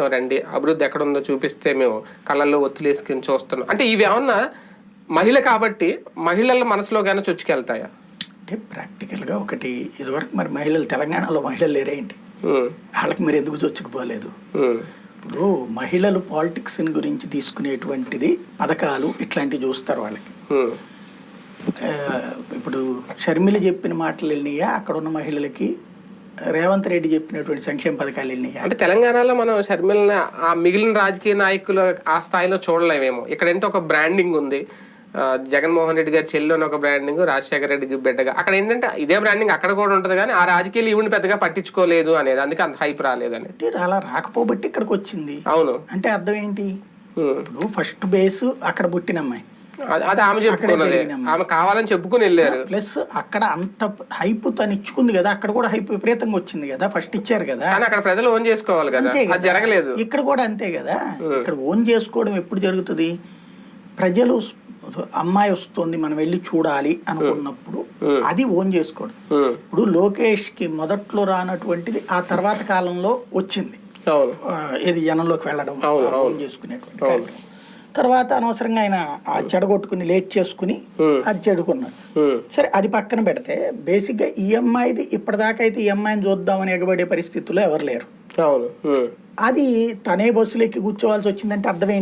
చేస్తాం రండి. అభివృద్ధి ఎక్కడ ఉందో చూపిస్తే మేము కళ్ళల్లో ఒత్తిలేసుకుని చూస్తున్నాం. అంటే ఇవి ఏమన్నా మహిళ కాబట్టి మహిళల మనసులో కానీ చొచ్చుకెళ్తాయా? అంటే ప్రాక్టికల్గా ఒకటి ఇదివరకు మరి మహిళలు తెలంగాణలో మహిళలు లేరేంటి? వాళ్ళకి మీరు ఎందుకు చొచ్చుకుపోలేదు? ఇప్పుడు మహిళలు పాలిటిక్స్ గురించి తీసుకునేటువంటిది పథకాలు ఇట్లాంటివి చూస్తారు వాళ్ళకి. ఇప్పుడు షర్మిల చెప్పిన మాటలు వెళ్ళినాయా? అక్కడ ఉన్న మహిళలకి రేవంత్ రెడ్డి చెప్పినటువంటి సంక్షేమ పథకాలు వెళ్ళినాయా అంటే తెలంగాణలో మనం షర్మిలని ఆ మిగిలిన రాజకీయ నాయకులు ఆ స్థాయిలో చూడలేమేమో. ఇక్కడ ఏంటో ఒక బ్రాండింగ్ ఉంది. జగన్మోహన్ రెడ్డి గారి చెల్లి ఒక బ్రాండింగ్ రాజశేఖర రెడ్డి బిడ్డగా. అక్కడ ఏంటంటే ఇదే బ్రాండింగ్ అక్కడ కూడా ఉంటుంది కానీ ఆ రాజకీయాలు ఈవిని పెద్దగా పట్టించుకోలేదు అనేది అందుకే అంత హైప్ రాలేదని. అలా రాకపోబట్టి ఇక్కడికి వచ్చింది. అవును. అంటే అర్థం ఏంటి. ఇప్పుడు ఫస్ట్ బేస్ అక్కడ పుట్టిన అమ్మాయి. అది- ఆమె చెప్పుకున్నది. ఆమె కావాలని చెప్పుకుని వెళ్ళారు. ప్లస్ అక్కడ అంత హైప్ తను ఇచ్చుకుంది కదా అక్కడ కూడా హైప్ విపరీతంగా వచ్చింది కదా ఫస్ట్ ఇచ్చారు కదా. కానీ అక్కడ ప్రజలు ఓన్ చేసుకోవాలి కదా. అది. జరగలేదు. ఇక్కడ కూడా అంతే కదా. ఇక్కడ ఓన్ చేసుకోవడం ఎప్పుడు జరుగుతుంది? ప్రజలు అమ్మాయి వస్తుంది మనం వెళ్ళి చూడాలి అనుకున్నప్పుడు అది ఓన్ చేసుకోవడం. ఇప్పుడు లోకేష్కి మొదట్లో రానటువంటిది ఆ తర్వాత కాలంలో వచ్చింది. ఏది జనంలోకి వెళ్ళడం ఓన్ చేసుకునేటువంటి. తర్వాత అనవసరంగా ఆయన ఆ చెడగొట్టుకుని లేట్ చేసుకుని అది చెడుకున్నాడు. ఉమ్, సరే అది పక్కన పెడితే బేసిక్గా ఈ అమ్మాయిది ఇప్పటిదాకా అయితే ఈ అమ్మాయిని చూద్దామని ఎగబడే పరిస్థితుల్లో ఎవరు లేరు. ఉమ్. అది తనే బస్సులు ఎక్కి కూర్చోవాల్సి వచ్చిందంటే అర్థం ఏంటి?